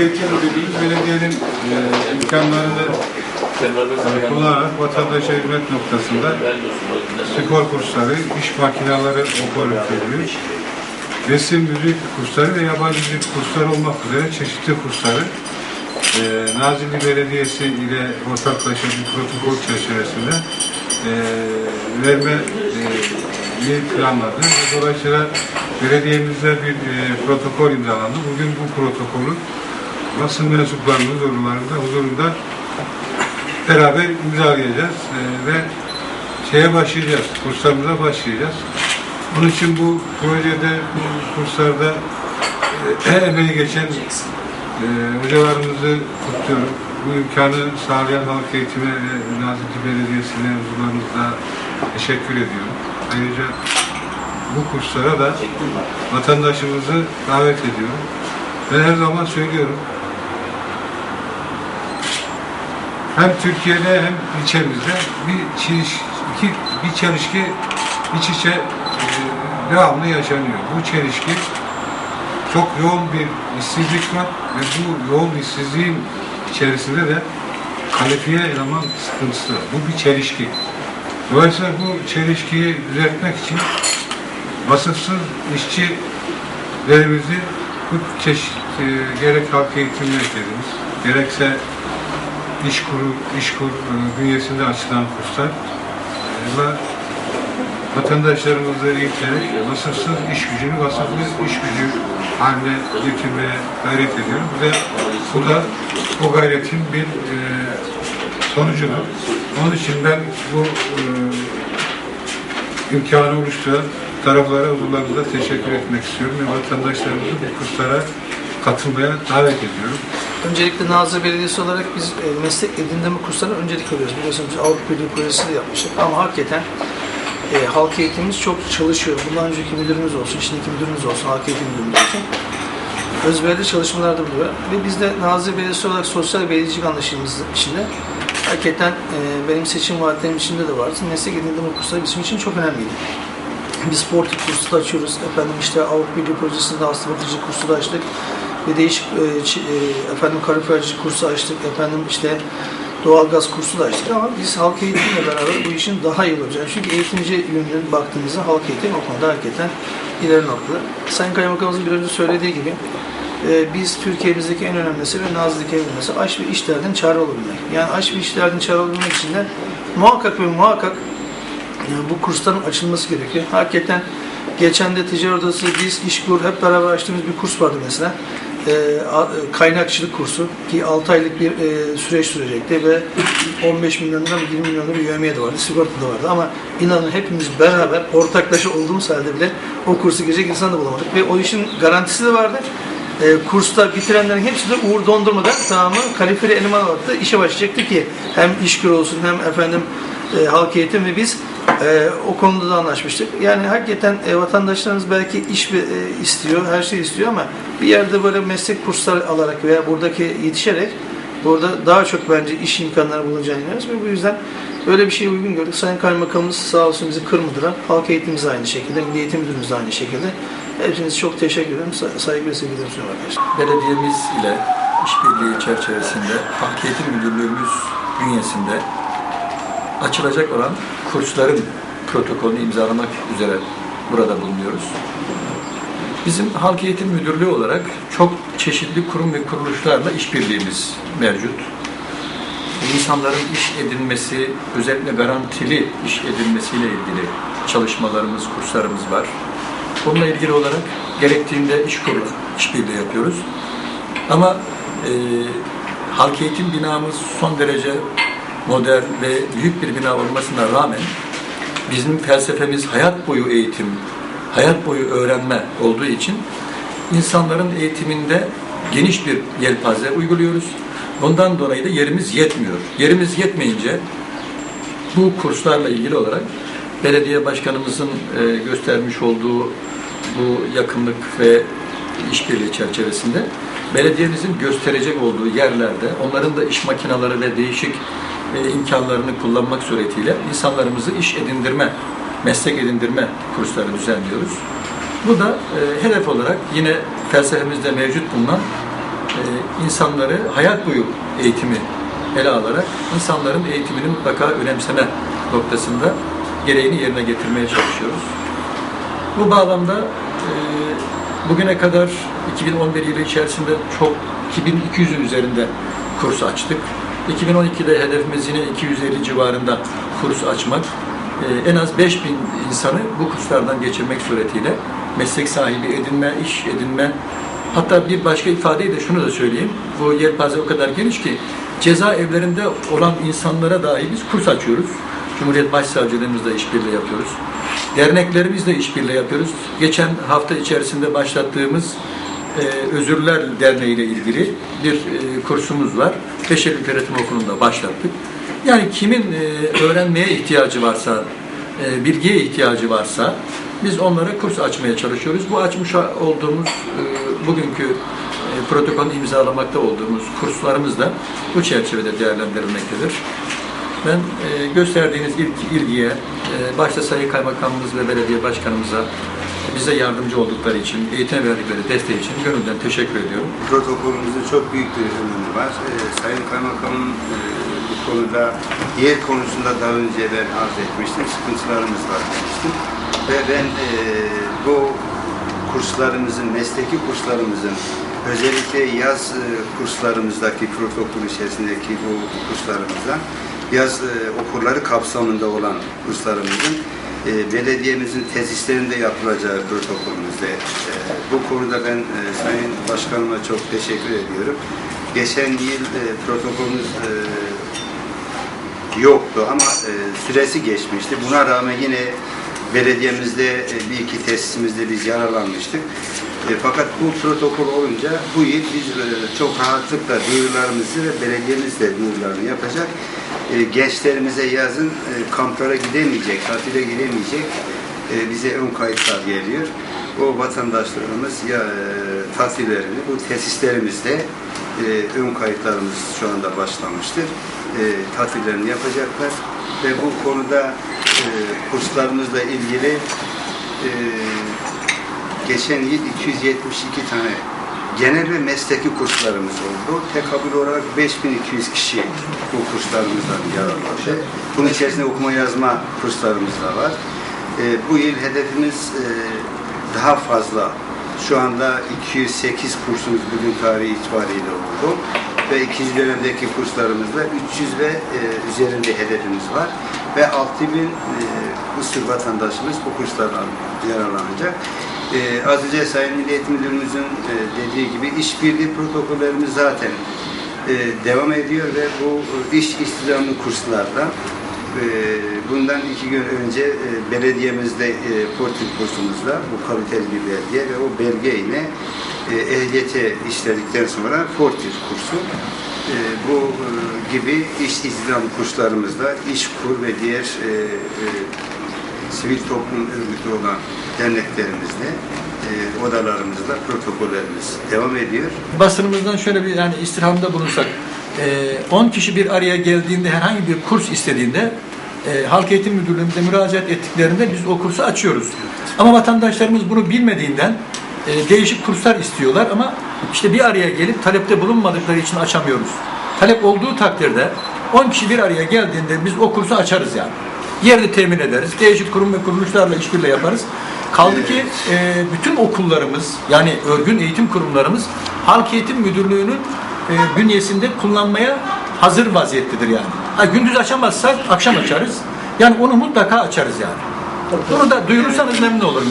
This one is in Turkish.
Eğitim Müdürlüğü belediyenin e, imkanlarını e, kullanarak vatandaşa hizmet noktasında spor kursları, iş makineleri operatörlüğü, resim, müzik kursları ve yabancı dil kursları olmak üzere çeşitli kursları e, Nazilli Belediyesi ile ortaklaşa bir protokol çerçevesinde e, verme e, planladı. Dolayısıyla belediyemizde bir e, protokol imzalandı. Bugün bu protokolü basın mensuplarının huzurlarında, huzurunda beraber imzalayacağız e, ve şeye başlayacağız, kurslarımıza başlayacağız. Bunun için bu projede, bu kurslarda e, emeği geçen e, hocalarımızı kutluyorum. Bu imkanı sağlayan Halk Eğitimi ve Nazilli Belediyesi'ne huzurlarınızda teşekkür ediyorum. Ayrıca bu kurslara da vatandaşımızı davet ediyorum. Ben her zaman söylüyorum. Hem Türkiye'de hem ilçemizde bir çelişki, bir çelişki iç içe e, devamlı yaşanıyor. Bu çelişki çok yoğun bir işsizlik var ve bu yoğun işsizliğin içerisinde de kalifiye eleman sıkıntısı var. Bu bir çelişki. Dolayısıyla bu çelişkiyi düzeltmek için vasıfsız işçilerimizi bu çeşit e, gerek halk eğitim merkezimiz, gerekse iş kuru, iş kur e, bünyesinde açılan kurslar e, ve vatandaşlarımızı eğiterek vasıfsız iş gücünü vasıflı iş gücü haline getirmeye gayret ediyorum. Ve bu da o gayretin bir e, sonucudur. Onun için ben bu e, imkanı oluşturan taraflara huzurlarınızda teşekkür etmek istiyorum ve vatandaşlarımızı bu kurslara katılmaya davet ediyorum. Öncelikle Nazlı Belediyesi olarak biz e, meslek edindirme kurslarına öncelik veriyoruz. Biliyorsunuz Avrupa Birliği projesi de yapmıştık ama hakikaten e, halk eğitimimiz çok çalışıyor. Bundan önceki müdürümüz olsun, şimdiki müdürümüz olsun, halk eğitim müdürümüz olsun. Özverili çalışmalarda buluyor. Ve biz de Nazlı Belediyesi olarak sosyal belediyecilik anlaşımımız içinde hakikaten e, benim seçim vaatlerim içinde de vardı. Meslek edindirme kursları bizim için çok önemliydi. Biz sportif kursu da açıyoruz. Efendim işte Avrupa Birliği projesinde hasta bakıcılık kursu da açtık. Ve değişik e, e, efendim kalorifercilik kursu açtık. Efendim işte doğalgaz kursu da açtık ama biz halk eğitimle beraber bu işin daha iyi olacağını. Çünkü eğitimci yönünden baktığımızda halk eğitim o konuda hakikaten ileri noktada. Sayın Kaymakamımızın bir önce söylediği gibi e, biz Türkiye'mizdeki en önemlisi ve Nazlı'daki en aş ve iş derdinin çare olabilmek. Yani aş ve iş derdinin çare olabilmek için de muhakkak ve muhakkak yani bu kursların açılması gerekiyor. Hakikaten geçen de ticaret odası, biz, işkur hep beraber açtığımız bir kurs vardı mesela. Ee, a- kaynakçılık kursu ki 6 aylık bir e, süreç sürecekti ve 15 milyon lira mı 20 milyon lira bir yövmiye de vardı, sigorta da vardı ama inanın hepimiz beraber ortaklaşa olduğumuz halde bile o kursu girecek insan da bulamadık ve o işin garantisi de vardı. E, kursta bitirenlerin hepsi de Uğur Dondurma'da tamamı kalifeli eleman olarak da işe başlayacaktı ki hem işkur olsun hem efendim e, halk eğitim ve biz e, o konuda da anlaşmıştık. Yani hakikaten e, vatandaşlarımız belki iş e, istiyor, her şey istiyor ama bir yerde böyle meslek kursları alarak veya buradaki yetişerek burada daha çok bence iş imkanları bulunacağını inanıyoruz ve bu yüzden böyle bir şeye uygun gördük. Sayın Kaymakamımız sağ olsun bizi kırmadılar. Halk eğitimimiz aynı şekilde, Milli Eğitim Müdürümüz de aynı şekilde. Hepinize çok teşekkür ederim. Sa- Saygı ve sevgilerimi sunuyorum arkadaşlar. Belediyemiz ile işbirliği çerçevesinde Halk Eğitim Müdürlüğümüz bünyesinde açılacak olan kursların protokolünü imzalamak üzere burada bulunuyoruz. Bizim Halk Eğitim Müdürlüğü olarak çok çeşitli kurum ve kuruluşlarla işbirliğimiz mevcut. İnsanların iş edinmesi, özellikle garantili iş edinmesiyle ilgili çalışmalarımız, kurslarımız var. Bununla ilgili olarak gerektiğinde iş kuru, işbirliği yapıyoruz. Ama e, halk eğitim binamız son derece modern ve büyük bir bina olmasına rağmen bizim felsefemiz hayat boyu eğitim, hayat boyu öğrenme olduğu için insanların eğitiminde geniş bir yelpaze uyguluyoruz. Bundan dolayı da yerimiz yetmiyor. Yerimiz yetmeyince bu kurslarla ilgili olarak belediye başkanımızın e, göstermiş olduğu bu yakınlık ve işbirliği çerçevesinde belediyemizin gösterecek olduğu yerlerde onların da iş makineleri ve değişik e, imkanlarını kullanmak suretiyle insanlarımızı iş edindirme, meslek edindirme kursları düzenliyoruz. Bu da e, hedef olarak yine felsefemizde mevcut bulunan e, insanları hayat boyu eğitimi ele alarak insanların eğitimini mutlaka önemseme noktasında gereğini yerine getirmeye çalışıyoruz. Bu bağlamda e, bugüne kadar 2011 yılı içerisinde çok 2200'ün üzerinde kurs açtık. 2012'de hedefimiz yine 250 civarında kurs açmak. E, en az 5000 insanı bu kurslardan geçirmek suretiyle meslek sahibi edinme, iş edinme, hatta bir başka ifadeyi de şunu da söyleyeyim. Bu yelpaze o kadar geniş ki cezaevlerinde olan insanlara dahi biz kurs açıyoruz. Cumhuriyet Başsavcılığımızla işbirliği yapıyoruz. Derneklerimizle işbirliği yapıyoruz. Geçen hafta içerisinde başlattığımız e, Özürler Derneği ile ilgili bir e, kursumuz var. Beşerlik Öğretim Okulu'nda başlattık. Yani kimin e, öğrenmeye ihtiyacı varsa, e, bilgiye ihtiyacı varsa biz onlara kurs açmaya çalışıyoruz. Bu açmış olduğumuz e, bugünkü e, protokolü imzalamakta olduğumuz kurslarımız da bu çerçevede değerlendirilmektedir. Ben e, gösterdiğiniz ilk ilgiye, e, başta Sayın Kaymakamımız ve Belediye Başkanımıza bize yardımcı oldukları için, eğitim verdikleri desteği için gönülden teşekkür ediyorum. protokolümüzün çok büyük bir önemi var. Ee, Sayın Kaymakamım e, bu konuda yer konusunda daha önce ben arz etmiştim. Sıkıntılarımız var demiştim. Ve ben e, bu kurslarımızın, mesleki kurslarımızın özellikle yaz e, kurslarımızdaki protokol içerisindeki bu kurslarımızdan yaz e, okulları kapsamında olan kurslarımızın e, belediyemizin tesislerinde yapılacağı protokolümüzde. E, bu konuda ben e, Sayın Başkanıma çok teşekkür ediyorum. Geçen yıl e, protokolümüz e, yoktu ama e, süresi geçmişti. Buna rağmen yine belediyemizde e, bir iki tesisimizde biz yararlanmıştık. E, fakat bu protokol olunca bu yıl biz e, çok rahatlıkla duyurularımızı ve belediyemiz de duyurularını yapacak. E, gençlerimize yazın e, kamplara gidemeyecek, tatile gidemeyecek e, bize ön kayıtlar geliyor. O vatandaşlarımız ya e, tatillerini bu tesislerimizde e, ön kayıtlarımız şu anda başlamıştır. E, tatillerini yapacaklar ve bu konuda e, kurslarımızla ilgili e, geçen yıl 272 tane genel ve mesleki kurslarımız oldu. Tekabül olarak 5200 kişi bu kurslarımızdan yararlandı. Bunun içerisinde okuma yazma kurslarımız da var. E, bu yıl hedefimiz e, daha fazla. Şu anda 208 kursumuz bugün tarihi itibariyle oldu. Ve ikinci dönemdeki kurslarımızda 300 ve e, üzerinde hedefimiz var. Ve 6000 e, Mısır vatandaşımız bu kurslardan yararlanacak. E, az önce Sayın Milli Eğitim Müdürümüzün e, dediği gibi işbirliği protokollerimiz zaten e, devam ediyor ve bu e, iş istihdamlı kurslarda e, bundan iki gün önce e, belediyemizde e, portif kursumuzda bu kaliteli bir belge ve o belge ile e, ehliyete işledikten sonra portif kursu e, bu e, gibi iş istihdam kurslarımızda iş kur ve diğer e, e, sivil toplum örgütü olan derneklerimizle e, odalarımızla protokollerimiz devam ediyor. Basınımızdan şöyle bir yani istirhamda bulunsak, e, 10 kişi bir araya geldiğinde herhangi bir kurs istediğinde e, Halk Eğitim Müdürlüğümüze müracaat ettiklerinde biz o kursu açıyoruz. Ama vatandaşlarımız bunu bilmediğinden e, değişik kurslar istiyorlar ama işte bir araya gelip talepte bulunmadıkları için açamıyoruz. Talep olduğu takdirde 10 kişi bir araya geldiğinde biz o kursu açarız yani. Yerini temin ederiz. Değişik kurum ve kuruluşlarla işbirliği yaparız. Kaldı ki e, bütün okullarımız yani örgün eğitim kurumlarımız Halk Eğitim Müdürlüğü'nün e, bünyesinde kullanmaya hazır vaziyettedir yani. Ha, gündüz açamazsak akşam açarız. Yani onu mutlaka açarız yani. Bunu da duyurursanız memnun olurum.